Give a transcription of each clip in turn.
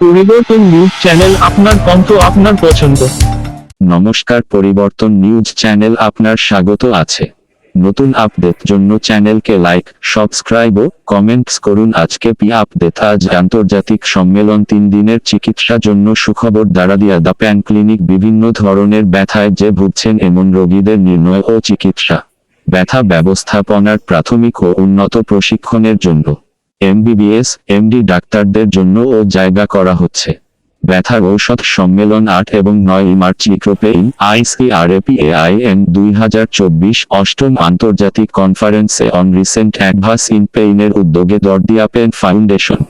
পরিবর্তন news channel আপনার কণ্ঠ আপনার পছন্দ। নমস্কার, পরিবর্তন নিউজ চ্যানেল আপনার স্বাগত আছে। নতুন আপডেট জন্য চ্যানেলকে লাইক, সাবস্ক্রাইব ও কমেন্টস করুন। আজকে পি আপডেট, আজ আন্তর্জাতিক সম্মেলন তিন দিনের চিকিৎসা জন্য সুখবর দাঁড়াদিয়া দ্য প্যান ক্লিনিক বিভিন্ন ধরনের ব্যথায় যে ভুগছেন এমন রোগীদের নির্ণয় ও চিকিৎসা। ব্যথা ব্যবস্থাপনার প্রাথমিক ও উন্নত প্রশিক্ষণের জন্য। এমবিবিএস, এমডি ডাক্তারদের জন্য ও জায়গা করা হচ্ছে। ব্যথার ঔষধ সম্মেলন আট এবং নয় মার্চ ইক্রোপেইন আইসিআরএপি এআইএন দুই হাজার চব্বিশ অষ্টম আন্তর্জাতিক কনফারেন্সে অন রিসেন্ট অ্যাডভান্স ইন পেইনের উদ্যোগে দর্দিয়া পেন ফাউন্ডেশন।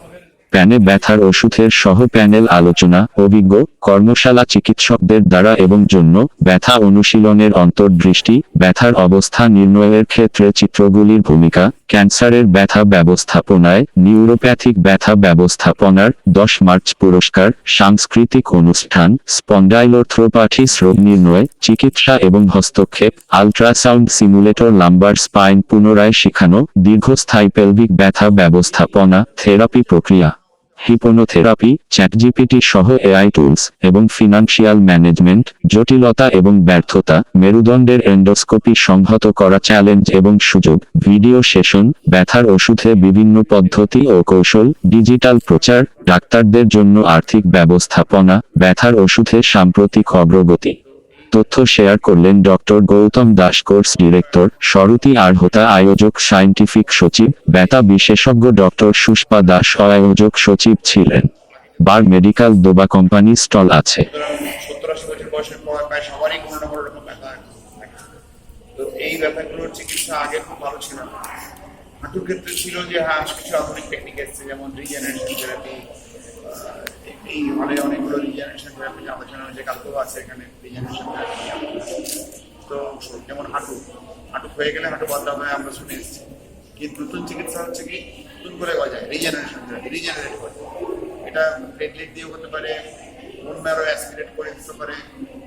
প্যানে ব্যথার ওষুধের সহ প্যানেল আলোচনা, অভিজ্ঞ, কর্মশালা চিকিৎসকদের দ্বারা এবং জন্য ব্যথা অনুশীলনের অন্তর্দৃষ্টি, ব্যথার অবস্থা নির্ণয়ের ক্ষেত্রে চিত্রগুলির ভূমিকা ক্যান্সারের ব্যথা ব্যবস্থাপনায় নিউরোপ্যাথিক ব্যথা ব্যবস্থাপনার দশ মার্চ পুরস্কার, সাংস্কৃতিক অনুষ্ঠান স্পন্ডাইলোথ্রোপাঠিস রোগ নির্ণয়, চিকিৎসা এবং হস্তক্ষেপ, আলট্রাসাউন্ড সিমুলেটর লাম্বার স্পাইন পুনরায় শেখানো, দীর্ঘস্থায়ী পেলভিক ব্যথা ব্যবস্থাপনা, থেরাপি প্রক্রিয়া। হিপোনোথেরাপি, চ্যাটজিপিটি সহ এআই টুলস এবং ফিনান্সিয়াল ম্যানেজমেন্ট জটিলতা এবং ব্যর্থতা, মেরুদণ্ডের এন্ডোস্কোপি সংহত করা চ্যালেঞ্জ এবং সুযোগ ভিডিও সেশন ব্যথার ওষুধে বিভিন্ন পদ্ধতি ও কৌশল ডিজিটাল প্রচার, ডাক্তারদের জন্য আর্থিক ব্যবস্থাপনা, ব্যথার ওষুধের সাম্প্রতিক অগ্রগতি। তথ্য শেয়ার করলেন doctor Gautam Das course director Shruti আরহতা আয়োজক সায়েন্টিফিক সচিব, ব্যথা বিশেষজ্ঞ ডক্টর সুষ্পা দাস আয়োজক সচিব ছিলেন। বার মেডিকেল দোবা কোম্পানি স্টল আছে। এই ব্যথাগুলোর চিকিৎসা আগে খুব ভালো ছিল না। হাঁটুর ক্ষেত্রে ছিল যে হ্যাঁ কিছু আধুনিক টেকনিক এসছে, যেমন রিজেনারেশন থেরাপি এই হলে অনেকগুলো রিজেনারেশন থেরাপি আলোচনা হয়েছে কালকেও আছে এখানে থেরাপি তো যেমন হাঁটু হাঁটু হয়ে গেলে হাঁটু বদলা হয়, আমরা শুনে এসেছি। কিন্তু নতুন চিকিৎসা হচ্ছে কি, নতুন করে গজায় রিজেনারেশন রিজেনারেট করে এটা প্লেটলেট দিয়েও হতে পারে ম্যারো অ্যাসপিরেট করে দিতে পারে,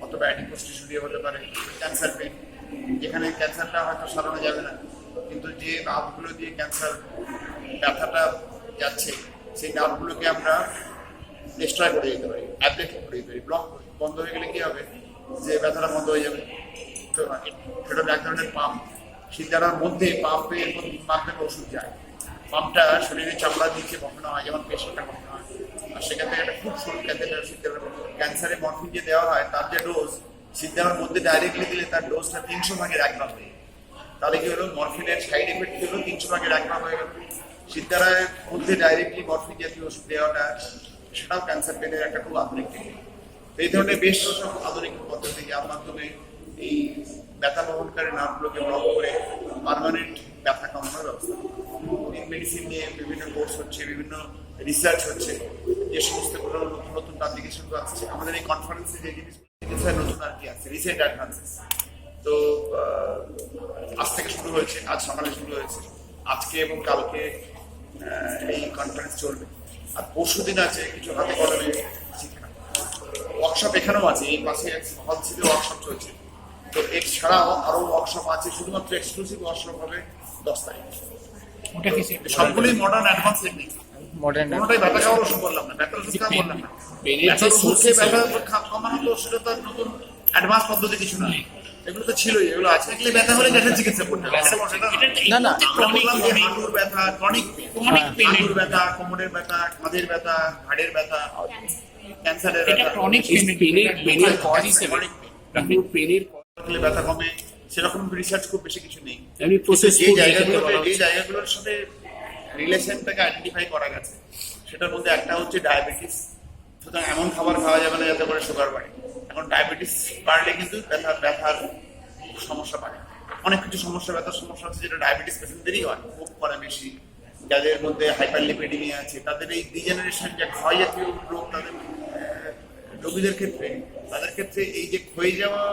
অথবা অ্যান্টিপোস্টিশন দিয়ে হতে পারে ক্যান্সার পেন যেখানে ক্যান্সারটা হয়তো সারানো যাবে না, কিন্তু যে নার্ভগুলো দিয়ে ক্যান্সার ব্যথাটা যাচ্ছে, সেই নার্ভগুলোকে আমরা ডিস্ট্রয় করে দিতে পারি। অ্যাবলেট করে দিতে পারি। ব্লক বন্ধ হয়ে গেলে কি হবে? যে ব্যথাটা বন্ধ হয়ে যাবে। তো সেটা এক ধরনের পাম্প সিদ্ধারার মধ্যে পাম্পের পাম্পের ওষুধ যায়। পাম্পটা শরীরে চামড়া নিচে বসানো হয় যেমন পেশিটা বসানো হয়। আর সেখান থেকে একটা খুব সরু ক্যাথেটার সিদ্ধারার ক্যান্সারে মরফিন যে দেওয়া হয়, তার যে ডোজ সিদ্ধারার মধ্যে ডাইরেক্টলি দিলে তার ডোজটা তিনশো ভাগের এক ভাগ হয়ে তাহলে কি হলো? মরফিনের সাইড এফেক্ট হলো তিনশো ভাগের এক ভাগ হয়ে গেল। সিদ্ধারার মধ্যে ডাইরেক্টলি মরফিন জাতীয় ওষুধ দেওয়াটা সেটাও ক্যান্সার পেনের একটা খুব আধুনিক টেকনিক এই ধরনের বেশ সব আধুনিক পদ্ধতি যার মাধ্যমে এই ব্যথা বহনকারী নার্ভগুলোকে ব্লক করে পার্মানেন্ট ব্যথা কমানোর ব্যবস্থা। মেডিসিন নিয়ে বিভিন্ন কোর্স হচ্ছে বিভিন্ন রিসার্চ হচ্ছে যে সমস্ত নতুন নতুন পাবলিকেশন আসছে। আমাদের এই কনফারেন্সে যে জিনিস নতুন আর কি আছে রিসেন্ট অ্যাডভান্সেস তো আজ থেকে শুরু হয়েছে আজ সকালে শুরু হয়েছে। আজকে এবং কালকে এই কনফারেন্স চলবে। আর পরশু দিন আছে কিছু হাতে কলমে শিক্ষা। ওয়ার্কশপ এখানেও আছে এই পাশে হল সিতে ওয়ার্কশপ চলছে। তো এছাড়াও আরও ওয়ার্কশপ আছে শুধুমাত্র এক্সক্লুসিভ ওয়ার্কশপ হবে দশ তারিখ। ওটা কি সবগুলোই মডার্ন অ্যাডভান্স টেকনিক মডার্ন কোনোটাই ব্যথা খাওয়ার ওষুধ বললাম না ব্যথার ওষুধ খাওয়া বললাম না। ব্যথার ওষুধ খেয়ে ব্যথা কমানো তো সেটা তো নতুন অ্যাডভান্স পদ্ধতি কিছু না। এগুলো তো ছিলই এগুলো আছে। এগুলো ব্যথা হলে চিকিৎসা করতে হবে না। না হাঁটুর ব্যথা ক্রনিক এর- হাঁটুর ব্যথা কোমরের ব্যথা কাঁধের ব্যথা হাড়ের ব্যথা ক্যান্সারের এটা ক্রনিক পেনের পেনের কজ হিসেবে আপনি পেনের থাকলে ব্যথা কমে সেরকম রিসার্চ খুব বেশি কিছু নেই। এমনি প্রসেস যে জায়গাগুলোতে যে জায়গাগুলোর সাথে রিলেশনটাকে আইডেন্টিফাই করা গেছে সেটার মধ্যে একটা হচ্ছে ডায়াবেটিস সুতরাং এমন খাবার খাওয়া যাবে না যাতে করে সুগার বাড়ে। এখন ডায়াবেটিস বাড়লে কিন্তু ব্যথা ব্যথার সমস্যা বাড়ে। অনেক কিছু সমস্যা ব্যথার সমস্যা আছে যেটা ডায়াবেটিস পেশেন্টদেরই হয় খুব করে বেশি। যাদের মধ্যে হাইপার লিপিডিমিয়া আছে তাদের এই ডিজেনারেশন যে ক্ষয় জাতীয় রোগ তাদের রোগীদের ক্ষেত্রে তাদের ক্ষেত্রে এই যে ক্ষয়ে যাওয়া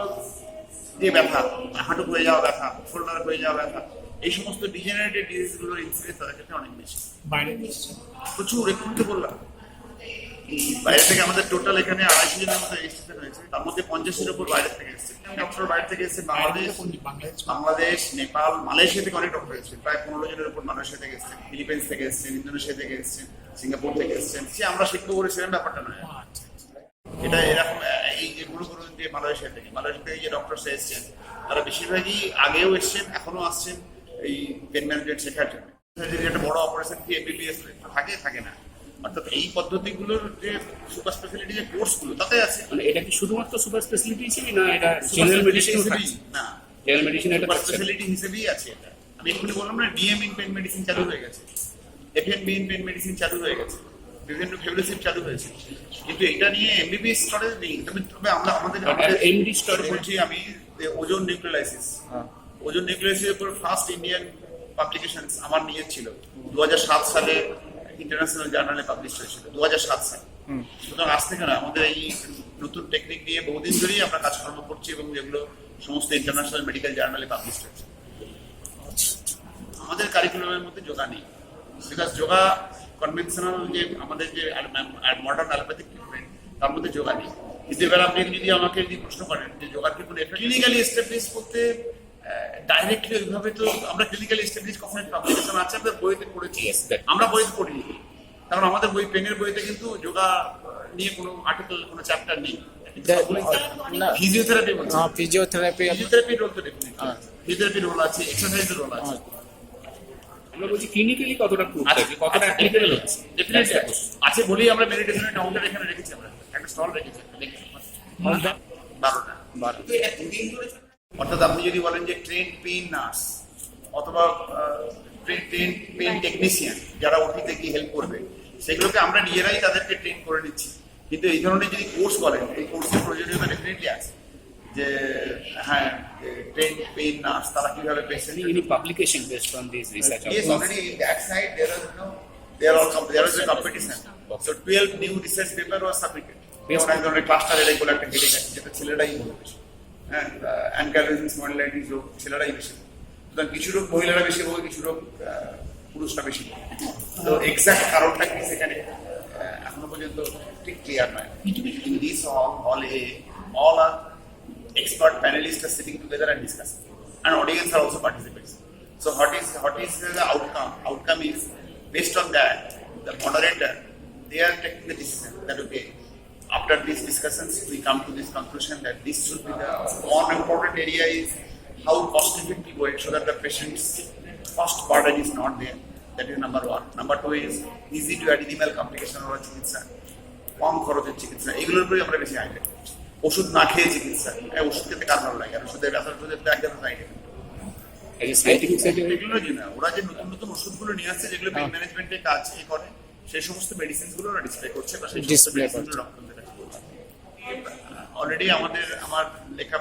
যে ব্যথা হাঁটু হয়ে যাওয়া ব্যথা শোল্ডার হয়ে যাওয়া ব্যথা এই সমস্ত ডিজেনারেটেড ডিজিজগুলোর ইনসিডেন্স তাদের ক্ষেত্রে অনেক বেশি। বাইরে প্রচুর একটু বললাম। বাইরে থেকে আমাদের টোটাল এখানে আড়াইশো জনের মতো রেজিস্ট্রেশন হয়েছে। তার মধ্যে পঞ্চাশের উপর বাইরে থেকে এসেছে। ডক্টর বাইরে থেকে এসেছে বাংলাদেশ বাংলাদেশ, নেপাল, মালয়েশিয়া থেকে অনেক ডক্টর এসেছে প্রায় পনেরো জনের উপর মালয়েশিয়া থেকে এসেছে ফিলিপিন্স থেকে এসেছেন ইন্দোনেশিয়া থেকে এসেছেন সিঙ্গাপুর থেকে এসেছেন সে আমরা বলে সেরকম ব্যাপারটা নয়। এটা এরকম, এই যে মনে করুন যে মালয়েশিয়া থেকে মালয়েশিয়া থেকে যে ডক্টরস এসেছেন, তারা বেশিরভাগই আগেও এসেছেন এখনও আসছেন এই পেন ম্যানেজমেন্ট শেখার জন্য। একটা বড় অপারেশন কি এমবিবিএস থাকে থাকে না। অর্থাৎ এই পদ্ধতিগুলোর যে সুপার স্পেশালিটি যে কোর্সগুলো তাতে আছে। মানে এটা কি শুধুমাত্র সুপার স্পেশালিটি হিসেবে না এটা জেনারেল মেডিসিন না। জেনারেল মেডিসিন এটা? স্পেশালিটি হিসেবেই আছে এটা। আমি এক্ষুনি বললাম না ডিএম ইন পেন মেডিসিন চালু হয়ে গেছে। FN B in pain medicine চালু হয়ে গেছে। বিভিন্ন ফেব্রিসিপ চালু হয়েছে। কিন্তু এটা নিয়ে এমবিবিএস স্তরে নেই। তবে তবে আমরা আমাদের MD স্তরে বলছি আমি ওজন নিউক্লিয়ালাইসিস। ওজন নিউক্লিয়ালাইসিসের উপর ফার্স্ট ইন্ডিয়ান পাবলিকেশন আমার নিয়ে ছিল। দু হাজার সাত সালে ইন্টারন্যাশনাল জার্নালে পাবলিশ হয়েছিল দু হাজার সাত সালে। সুতরাং আজ থেকে না আমাদের এই নতুন টেকনিক নিয়ে বহুদিন ধরেই আমরা কাজকর্ম করছি এবং যেগুলো সমস্ত ইন্টারন্যাশনাল মেডিকেল জার্নালে পাবলিশ হয়েছে। আমাদের কারিকুলামের মধ্যে যোগা নেই বিকজ যোগা কনভেনশনাল যে আমাদের যে মডার্ন অ্যালোপ্যাথিক ট্রিটমেন্ট তার মধ্যে যোগা নেই। কিন্তু এবার আপনি যদি আমাকে যদি প্রশ্ন করেন যে যোগার কি কোনো ক্লিনিক্যালি এস্টাবলিশ করতে ডাইরেক্টলি ওইভাবে তো আমরা লিগাল এস্টাবলিশ কখনো পাবলিকেশন আছে আমরা বইতে পড়েছি। আমরা বইতে পড়িনি। কারণ আমাদের বই পেনের বইতে কিন্তু যোগা নিয়ে কোনো আর্টিকেল কোনো চ্যাপ্টার নেই। ফিজিওথেরাপি ফিজিওথেরাপি ফিজিওথেরাপি রোল তো ফিজিওথেরাপি রোল আছে এক্সারসাইজের রোল আছে। আমরা বলছি ক্লিনিক্যালি কতটা আচ্ছা, আচ্ছা, আছে বলেই আমরা মেডিটেশনের কাউন্টার এখানে রেখেছি আমরা। একটা স্টল রেখেছি। অর্থাৎ আপনি যদি বলেন যে ট্রেন পেইন নার্স অথবা ট্রেন পেইন টেকনিশিয়ান যারা ওটিতে গিয়ে হেল্প করবে সেগুলোকে আমরা নিজেরাই তাদেরকে ট্রেন করে নিচ্ছি কিন্তু এই ধরনের যদি কোর্স বলেন এই কোর্সের প্রয়োজনীয়তা ডেফিনেটলি আছে যে হ্যাঁ ট্রেন পেইন নার্স তারা কীভাবে patient in that side there is no, there are com- there is a competition. So 12 new research paper was submitted. Yes. যেমন এক ধরনের ক্লাস্টার এগুলো একটা হেডেক আছে যেটা ছেলেরাই বলে হ্যাঁ ছেলেরাই বেশি সুতরাং কিছু রোগ মহিলারা বেশি বলে কিছু রোগ পুরুষরা বেশি। তো এক্সাক্ট কারণটা কি সেখানে এখনও পর্যন্ত ঠিক ক্লিয়ার নয় in this hall hall a all are together and discussing, and audience are also participating. So what is what is the outcome? Outcome is based on that the moderator they are taking the decision that okay after these discussions we come to this conclusion that this should be the one important area is how cost effective way so that the patient's cost burden is not there. That is number one. Number two is easy to add minimal complication or চিকিৎসা কম খরচের চিকিৎসা এগুলোর উপরে আমরা বেশি idea ওষুধ না খেয়ে চিকিৎসা ওষুধ খেতে কার ভালো লাগে আর ওষুধের ব্যথার ওষুধের তো একদম সাইড scientific side টেকনোলজি না ওরা যে নতুন নতুন ওষুধগুলো নিয়ে আসছে যেগুলো পেন ম্যানেজমেন্টে কাজ করে সেই সমস্ত মেডিসিনগুলো ওরা ডিসপ্লে করছে বা সেই সমস্ত Display মেডিসিনগুলো ডক্টরদের কাছে করছে অলরেডি আমাদের আমার লেখা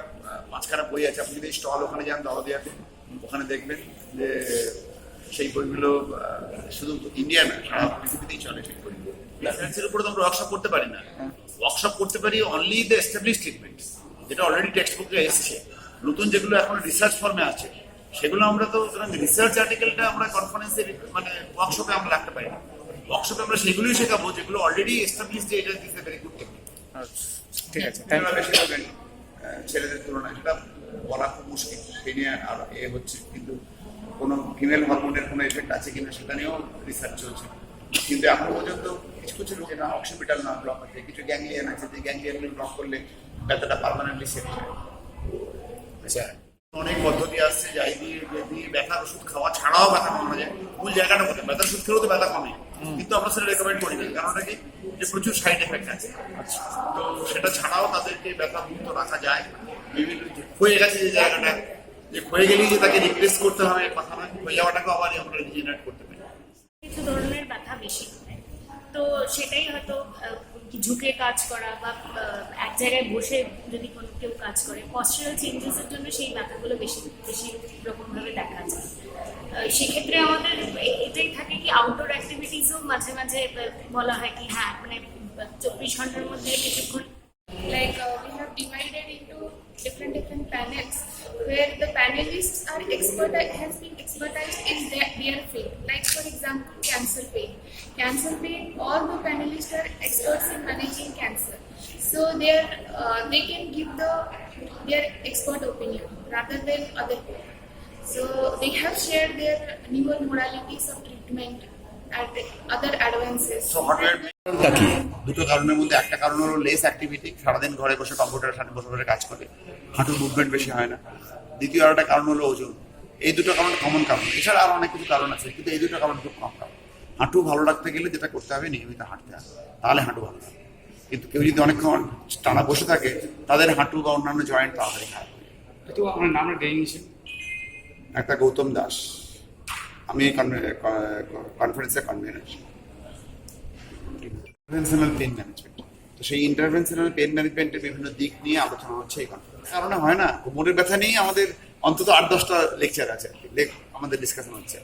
পাঁচখানা বই আছে। আপনি যদি স্টল ওখানে যান ওখানে দেখবেন যে সেই বইগুলো শুধু ইন্ডিয়া না সারা পৃথিবীতেই চলে সেই বইগুলো। রেফারেন্সের উপরে তো আমরা ওয়ার্কশপ করতে পারি না। ওয়ার্কশপ করতে পারি অনলি দ্য এস্টাবলিশ ট্রিটমেন্ট যেটা অলরেডি টেক্সট বুকে এসছে। নতুন যেগুলো এখন রিসার্চ ফর্মে আছে সেগুলো আমরা তো রিসার্চ আর্টিকেলটা আমরা কনফারেন্সে মানে ওয়ার্কশপে আমরা রাখতে পারি না। ওয়ার্কশপে আমরা সেগুলোই শেখাবো যেগুলো অলরেডি এস্টাবলিশ যে এটা দিতে ভেরি গুড টেকনিক ঠিক আছে ছেলেদের তুলনায় সেটা বলা খুব মুশকিল। সেই নিয়ে আর এ হচ্ছে কিন্তু কোনো ফিমেল হরমোনের কোনো এফেক্ট আছে কিনা সেটা নিয়েও রিসার্চ চলছে। কিন্তু এখন পর্যন্ত কিছু কিছু লোকে না অক্সিপিটাল না ব্লক আছে কিছু গ্যাংলিয়ান আছে যে গ্যাংলিয়ানগুলো ব্লক করলে ব্যথাটা পারমানেন্টলি সেট হয়। আচ্ছা। অনেক পদ্ধতি আসছে যাই দিয়ে যে ব্যথার ওষুধ খাওয়া ছাড়াও ব্যথা কমানো যায়। মূল জায়গাটা কোথায় ব্যথার ওষুধ খেলেও তো ব্যথা কমে। কিন্তু আমরা সেটা রেকমেন্ড করি না। কারণটা কি যে প্রচুর সাইড এফেক্ট আছে। তো সেটা ছাড়াও তাদেরকে ব্যথা মুক্ত রাখা যায়। বিভিন্ন যে ক্ষয়ে গেছে যে জায়গাটা যে ক্ষয়ে গেলেই যে তাকে রিপ্লেস করতে হবে কথা নয় ক্ষয়ে যাওয়াটাকে আবার আমরা রিজেনারেট করতে পারি। কিছু ধরনের ব্যথা বেশি তো সেটাই হয়তো ঝুঁকে কাজ করা বা এক জায়গায় বসে যদি কোনো কেউ কাজ করে পশ্চারাল চেঞ্জেসের জন্য সেই ব্যাপারগুলো বেশি বেশি রকম দেখা যায়। সেক্ষেত্রে আমাদের এটাই থাকে কি আউটডোর অ্যাক্টিভিটিসও মাঝে মাঝে বলা হয় কি হ্যাঁ মানে চব্বিশ ঘণ্টার মধ্যে কিছুক্ষণ like we have divided into different different panels where the panelist are expert has been expertise in their field like for example cancer pain cancer pain all the panelists are experts in managing cancer so they are uh, they can give the their expert opinion rather than other people so they have shared their newer modalities of treatment and other advances. So hardware কারণটা কি দুটো কারণের মধ্যে একটা কারণ হলো less activity সারাদিন ঘরে বসে কম্পিউটার সামনে বসে বসে কাজ করে হাঁটুর মুভমেন্ট বেশি হয় না দ্বিতীয় আর একটা কারণ হলো ওজন এই দুটো কারণ কমন কারণ এছাড়া আরও অনেক কিছু কারণ আছে কিন্তু এই দুটো কারণ খুব কম কারণ হাঁটু ভালো রাখতে গেলে যেটা করতে হবে নিয়মিত হাঁটতে হবে। তাহলে হাঁটু ভালো থাকে। কিন্তু কেউ যদি অনেকক্ষণ টানা বসে থাকে তাদের হাঁটু বা অন্যান্য জয়েন্ট তাড়াতাড়ি খারাপ হয় তো আমার নাম ডেফিনিশন একটা গৌতম দাস। আমি কনফারেন্সের কনভেনার ইন্টারভেনশনাল পেন ম্যানেজমেন্ট তো সেই ইন্টারভেনশনাল পেন ম্যানেজমেন্টের বিভিন্ন দিক নিয়ে আলোচনা হচ্ছে এই কনফারেন্স কারণে হয় না কোমরের ব্যথা নিয়ে আমাদের অন্তত আট দশটা লেকচার আছে। আর কি, আমাদের ডিসকাশন হচ্ছে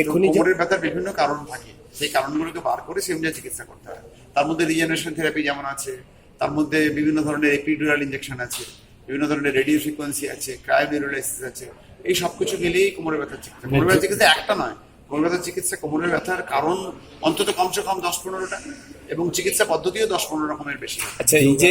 এখনই কোমরের ব্যথার বিভিন্ন কারণ থাকে। সেই কারণগুলোকে বার করে সেই অনুযায়ী চিকিৎসা করতে হয়। তার মধ্যে রিজেনারেশন থেরাপি যেমন আছে তার মধ্যে বিভিন্ন ধরনের এপিডুরাল ইনজেকশন আছে বিভিন্ন ধরনের রেডিও ফ্রিকোয়েন্সি আছে ক্রায়োনিউরোলাইসিস আছে। এই সব কিছু মিলিয়েই কোমরের ব্যথার চিকিৎসা। কোমরের ব্যথার চিকিৎসা একটা নয়। কোমরের ব্যথার চিকিৎসা কোমরের ব্যথার কারণ অন্তত কমসে কম দশ পনেরোটা। এবং চিকিৎসা পদ্ধতিও দশ পনেরো রকমের বেশি। আচ্ছা এই যে